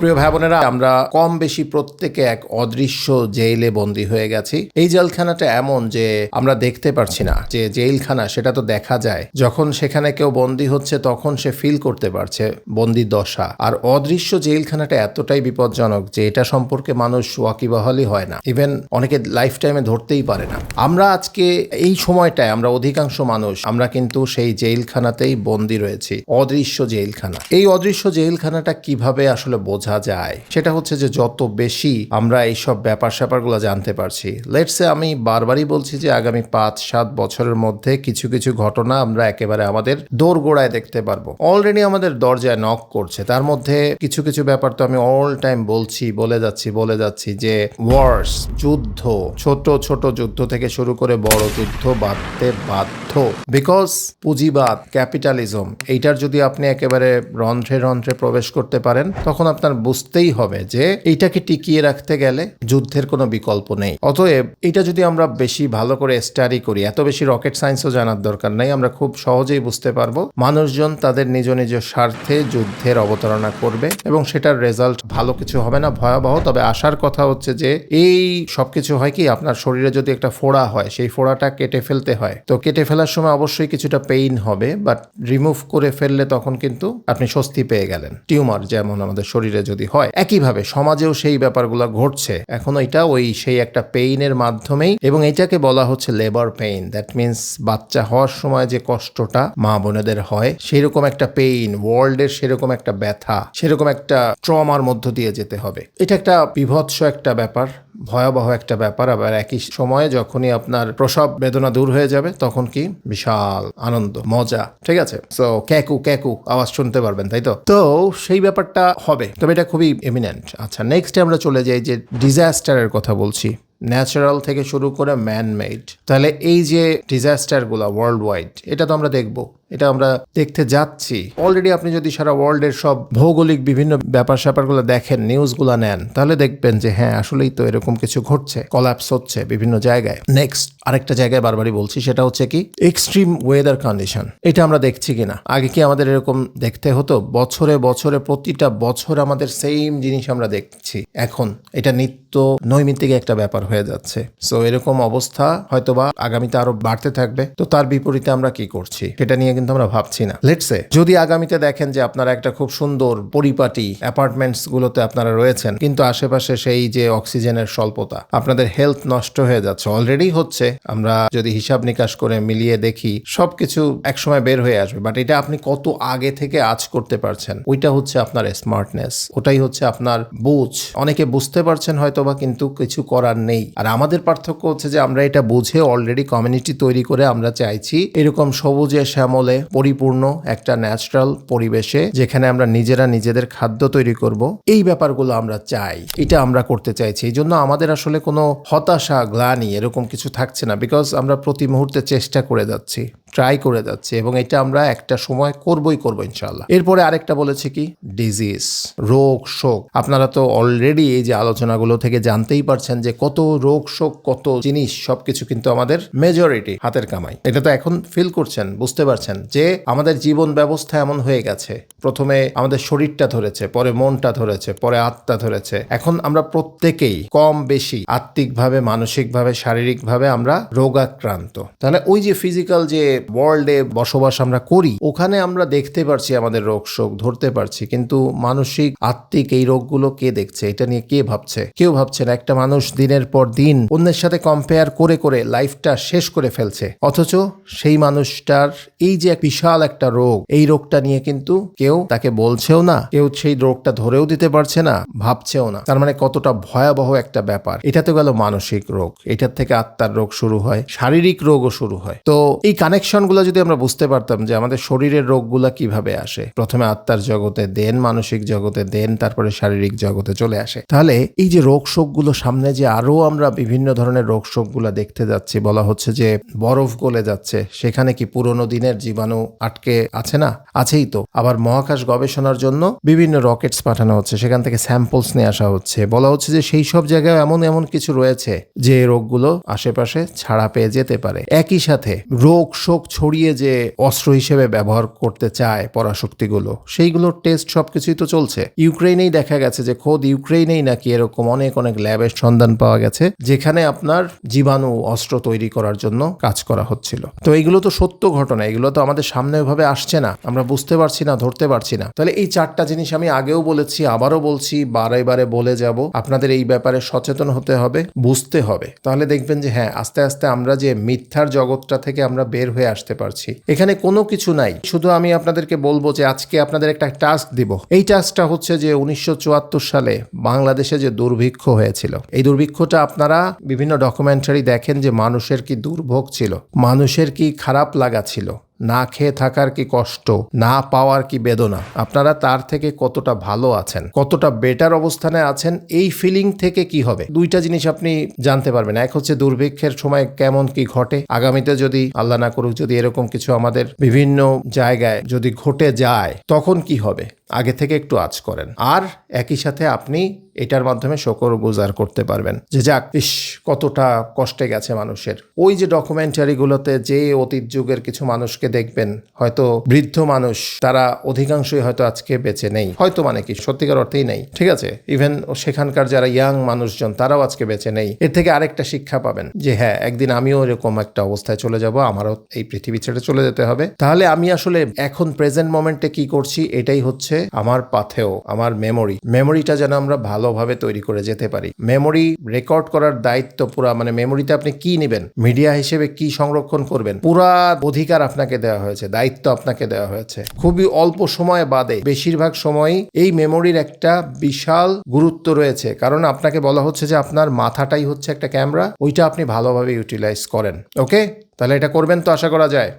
প্রিয় ভাই বোনেরা, আমরা কম বেশি প্রত্যেকে এক অদৃশ্য জেইলে বন্দী হয়ে গেছি। এই জেলখানাটা এমন যে আমরা দেখতে পারছি না, যে জেলখানা সেটা তো দেখা যায়। যখন সেখানে কেউ বন্দী হচ্ছে, তখন সে ফিল করতে পারছে বন্দি দশা। আর অদৃশ্য জেলখানাটা এতটাই বিপজ্জনক যে এটা সম্পর্কে মানুষ ওয়াকিবহালই হয় না। ইভেন অনেকে লাইফ টাইমে ধরতেই পারে না। আমরা আজকে এই সময়টায়, আমরা অধিকাংশ মানুষ, আমরা কিন্তু সেই জেলখানাতেই বন্দী রয়েছি। অদৃশ্য জেলখানা এই অদৃশ্য জেলখানাটা কীভাবে আসলে বোঝা যায়। সেটা হচ্ছে যে যত বেশি আমরা এইসব ব্যাপার স্যাপারগুলো জানতে পারছি লেটসে আমি বারবারই বলছি যে আগামী পাঁচ সাত বছরের মধ্যে কিছু কিছু ঘটনা আমরা একেবারে আমাদের দোরগোড়ায় দেখতে পারব। অলরেডি আমাদের দরজায় নক করছে। তার মধ্যে কিছু কিছু ব্যাপার তো আমি অল টাইম বলছি, বলে যাচ্ছি বলে যাচ্ছি যে ওয়ার্স যুদ্ধ, ছোট ছোট যুদ্ধ থেকে শুরু করে বড় যুদ্ধ বাঁধতে বাধ্য। বিকজ পুঁজিবাদ ক্যাপিটালিজম এইটার যদি আপনি একেবারে রন্ধ্রে রন্ধ্রে প্রবেশ করতে পারেন, তখন আপনার বুঝতেই হবে যে এইটাকে টিকিয়ে রাখতে গেলে যুদ্ধের কোনো বিকল্প নেই। অতএব এটা যদি আমরা বেশি ভালো করে স্টাডি করি, এত বেশি রকেট সায়েন্সও জানার দরকার নাই, আমরা খুব সহজেই বুঝতে পারব মানুষজন তাদের নিজ নিজ স্বার্থে যুদ্ধের অবতারণা করবে এবং সেটার রেজাল্ট ভালো কিছু হবে না, ভয়াবহ। তবে আসার কথা হচ্ছে যে এই সবকিছু হয় কি, আপনার শরীরে যদি একটা ফোড়া হয়, সেই ফোড়াটা কেটে ফেলতে হয়। তো কেটে ফেলার সময় অবশ্যই কিছুটা পেইন হবে বাট রিমুভ করে ফেললে তখন কিন্তু আপনি স্বস্তি পেয়ে গেলেন। টিউমার যেমন আমাদের শরীরে যদি হয়। একইভাবে সমাজেও সেই ব্যাপারগুলো ঘটছে। এখন এটা ওই সেই একটা পেইনের মাধ্যমেই এবং এটাকে বলা হচ্ছে লেবার পেইন দ্যাট মিন্স বাচ্চা হওয়ার সময় যে কষ্টটা মা বোনেদের হয়, সেরকম একটা পেইন ওয়ার্ল্ডের সেরকম একটা ব্যথা, সেরকম একটা ট্রমার মধ্য দিয়ে যেতে হবে। এটা একটা বিভৎস একটা ব্যাপার, ভয়াবহ একটা ব্যাপার। আবার একই সময়ে যখনই আপনার প্রসব বেদনা দূর হয়ে যাবে, তখন কি? বিশাল আনন্দ, মজা, ঠিক আছে? সো ক্যাকু ক্যাকু, আওয়াজ শুনতে পারবেন, তাই তো? তো সেই ব্যাপারটা হবে। তবে এটা খুবই এমিনেন্ট আচ্ছা নেক্সটে আমরা চলে যাই যে ডিজাস্টারের কথা বলছি। ন্যাচারাল থেকে শুরু করে ম্যান মেড তাহলে এই যে ডিজাস্টারগুলো ওয়ার্ল্ড ওয়াইড এটা তো আমরা দেখব। এটা আমরা দেখতে যাচ্ছি। অলরেডি আপনি যদি সারা ওয়ার্ল্ডের সব ভৌগোলিক বিভিন্ন ব্যাপার স্যাপারগুলো দেখেন নিউজগুলো নেন, তাহলে দেখবেন যে হ্যাঁ আসলেই তো এরকম কিছু ঘটছে কলাপস হচ্ছে বিভিন্ন জায়গায়। নেক্সট আরেকটা জায়গায় বারবারই বলছি, সেটা হচ্ছে কি? এক্সট্রিম ওয়েদার কন্ডিশন এটা আমরা দেখছি কিনা? আগে কি আমাদের এরকম দেখতে হতো? বছরে বছরে, প্রতিটা বছর আমাদের সেম জিনিস আমরা দেখছি। এখন এটা নিত্য নৈমিত্তিক একটা ব্যাপার হয়ে যাচ্ছে। সো এরকম অবস্থা হয়তোবা আগামীতে আরও বাড়তে থাকবে। তো তার বিপরীতে আমরা কি করছি? সেটা নিয়ে কিন্তু আমরা ভাবছি না। লেটসে যদি আগামীতে দেখেন যে আপনারা একটা খুব সুন্দর পরিপাটি অ্যাপার্টমেন্টস গুলোতে আপনারা রয়েছেন, কিন্তু আশেপাশে সেই যে অক্সিজেনের স্বল্পতা, আপনাদের হেলথ নষ্ট হয়ে যাচ্ছে। অলরেডি হচ্ছে, আমরা যদি হিসাব নিকাশ করে মিলিয়ে দেখি, সবকিছু একসময় বের হয়ে আসবে। বাট এটা আপনি কত আগে থেকে আজ করতে পারছেন, ওইটা হচ্ছে আপনার স্মার্টনেস ওটাই হচ্ছে আপনার বুঝ। অনেকে বুঝতে পারছেন হয়তোবা, কিন্তু কিছু করার নেই। আর আমাদের পার্থক্য হচ্ছে যে আমরা এটা বুঝে অলরেডি কমিউনিটি তৈরি করে আমরা চাইছি, এরকম সবুজে শ্যামলে পরিপূর্ণ একটা ন্যাচারাল পরিবেশে যেখানে আমরা নিজেরা নিজেদের খাদ্য তৈরি করব, এই ব্যাপারগুলো আমরা চাই। এটা আমরা করতে চাইছি। এই জন্য আমাদের আসলে কোনো হতাশা, গ্লানি এরকম কিছু থাকছে না। বিকজ আমরা প্রতি মুহূর্তে চেষ্টা করে যাচ্ছি। ট্রাই করে যাচ্ছে এবং এটা আমরা একটা সময় করবই করব ইনশাল্লাহ এরপরে আরেকটা বলেছে কি? ডিজিজ রোগ, শোক। আপনারা তো অলরেডি এই যে আলোচনাগুলো থেকে জানতেই পারছেন যে কত রোগ, শোক, কত জিনিস, সবকিছু কিন্তু আমাদের মেজরিটি হাতের কামাই। এটা তো এখন ফিল করছেন, বুঝতে পারছেন যে আমাদের জীবন ব্যবস্থা এমন হয়ে গেছে প্রথমে আমাদের শরীরটা ধরেছে, পরে মনটা ধরেছে, পরে আত্মা ধরেছে। এখন আমরা প্রত্যেকেই কম বেশি আত্মিকভাবে, মানসিকভাবে, শারীরিকভাবে আমরা রোগাক্রান্ত। তাহলে ওই যে ফিজিক্যাল যে ওয়ার্ল্ডে বসবাস আমরা করি, ওখানে আমরা দেখতে পারছি আমাদের রোগ শোক, ধরতে পারছি। কিন্তু মানসিক, আত্মিক এই রোগগুলো কে দেখছে? এটা নিয়ে কে ভাবছে? কেউ ভাবছে না। একটা মানুষ দিনের পর দিন অন্যের সাথে কম্পেয়ার করে করে লাইফটা শেষ করে ফেলছে। অথচ সেই মানুষটার এই যে বিশাল একটা রোগ, এই রোগটা নিয়ে কিন্তু কেউ তাকে বলছেও না, কেউ সেই রোগটা ধরেও দিতে পারছে না, ভাবছেও না। তার মানে কতটা ভয়াবহ একটা ব্যাপার। এটা তো গেল মানসিক রোগ। এটার থেকে আত্মার রোগ শুরু হয়, শারীরিক রোগও শুরু হয়। তো এই কানেকশনগুলো যদি আমরা বুঝতে পারতাম যে আমাদের শরীরের রোগগুলা কীভাবে আসে, প্রথমে আত্মার জগতে দেন মানসিক জগতে দেন তারপরে শারীরিক জগতে চলে আসে। তাহলে এই যে রোগ শোকগুলো সামনে যে আরও আমরা বিভিন্ন ধরনের রোগ শোকগুলো দেখতে যাচ্ছি, বলা হচ্ছে যে বরফ গলে যাচ্ছে, সেখানে কি পুরনো দিনের জীবাণু আটকে আছে না? আছেই তো। আবার মহাকাশ গবেষণার জন্য বিভিন্ন রকেটস পাঠানো হচ্ছে। সেখান থেকে স্যাম্পলস নিয়ে আসা হচ্ছে। বলা হচ্ছে যে সেই সব জায়গায় এমন এমন কিছু রয়েছে যে রোগগুলো আশেপাশে ছাড়া পেয়ে যেতে পারে। একই সাথে রোগ শোক ছড়িয়ে যে অস্ত্র হিসেবে ব্যবহার করতে চায় পরাশক্তিগুলো, সেইগুলোর টেস্ট সবকিছুই তো চলছে। ইউক্রেনেই দেখা গেছে যে খোদ ইউক্রেনেই নাকি এরকম অনেক অনেক ল্যাবের সন্ধান পাওয়া গেছে, যেখানে আপনার জীবাণু অস্ত্র তৈরি করার জন্য কাজ করা হচ্ছিল। তো এইগুলো তো সত্য ঘটনা, এগুলো তো আমাদের সামনে ওইভাবে আসছে না। আমরা বুঝতে পারছি না, ধরতে পারছি না। তাহলে এই চারটা জিনিস আমি আগেও বলেছি, আবারও বলছি, বারে বারে বলে যাব। আপনাদের এই ব্যাপারে সচেতন হতে হবে, বুঝতে হবে। তাহলে দেখবেন যে হ্যাঁ আস্তে আস্তে আমরা যে মিথ্যার জগৎটা থেকে আমরা বের হয়ে আসতে পারছি। এখানে কোনো কিছু নাই। শুধু আমি আপনাদেরকে বলব যে আজকে আপনাদের একটা টাস্ক দিব। এই টাস্কটা হচ্ছে যে উনিশশো চুয়াত্তর সালে বাংলাদেশে যে দুর্ভিক্ষ হয়েছিল, এই দুর্ভিক্ষটা আপনারা বিভিন্ন ডকুমেন্টারি দেখেন যে মানুষের কি দুর্ভোগ ছিল, মানুষের কি খারাপ লাগা ছিল। না খেয়ে থাকার কি কষ্ট, না পাওয়ার কি বেদনা? আপনারা তার থেকে কতটা ভালো আছেন? কতটা বেটার অবস্থানে আছেন? এই ফিলিং থেকে কি হবে? দুইটা জিনিস আপনি জানতে পারবেন। এক হচ্ছে দুর্ভিক্ষের সময় কেমন কি ঘটে। আগামীতে যদি, আল্লাহ না করুক, যদি এরকম কিছু আমাদের বিভিন্ন জায়গায় যদি ঘটে যায়, তখন কি হবে? আগে থেকে একটু আজ করেন। আর একই সাথে আপনি এটার মাধ্যমে শকর গুজার করতে পারবেন। যে যাক, ইস, কতটা কষ্টে গেছে মানুষের। ওই যে ডকুমেন্টারিগুলোতে যে অতীত যুগের কিছু মানুষকে দেখবেন, হয়তো বৃদ্ধ মানুষ, তারা অধিকাংশই হয়তো আজকে বেঁচে নেই। হয়তো মানে কি, সত্যিকার অর্থেই নেই। ঠিক আছে? ইভেন সেখানকার যারা ইয়াং মানুষজন, তারাও আজকে বেঁচে নেই। এর থেকে আরেকটা শিক্ষা পাবেন, যে হ্যাঁ একদিন আমিও এরকম একটা অবস্থায় চলে যাব, আমারও এই পৃথিবী ছেড়ে চলে যেতে হবে। তাহলে আমি আসলে এখন প্রেজেন্ট মোমেন্টে কি করছি, এটাই হচ্ছে আমার পাথেও আমার মেমোরি মেমোরিটা যেন আমরা ভালোভাবে তৈরি করে যেতে পারি। মেমোরি রেকর্ড করার দায়িত্ব পুরা মানে মেমোরিতে আপনি কি নেবেন, মিডিয়া হিসেবে কি সংরক্ষণ করবেন, পুরা অধিকার আপনাকে দেওয়া হয়েছে, দায়িত্ব আপনাকে দেওয়া হয়েছে। খুবই অল্প সময় বাদে বেশিরভাগ সময়ই এই মেমোরির একটা বিশাল গুরুত্ব রয়েছে, কারণ আপনাকে বলা হচ্ছে যে আপনার মাথাটাই হচ্ছে একটা ক্যামেরা, ওইটা আপনি ভালোভাবে ইউটিলাইজ করেন। ওকে? তাহলে এটা করবেন তো আশা করা যায়?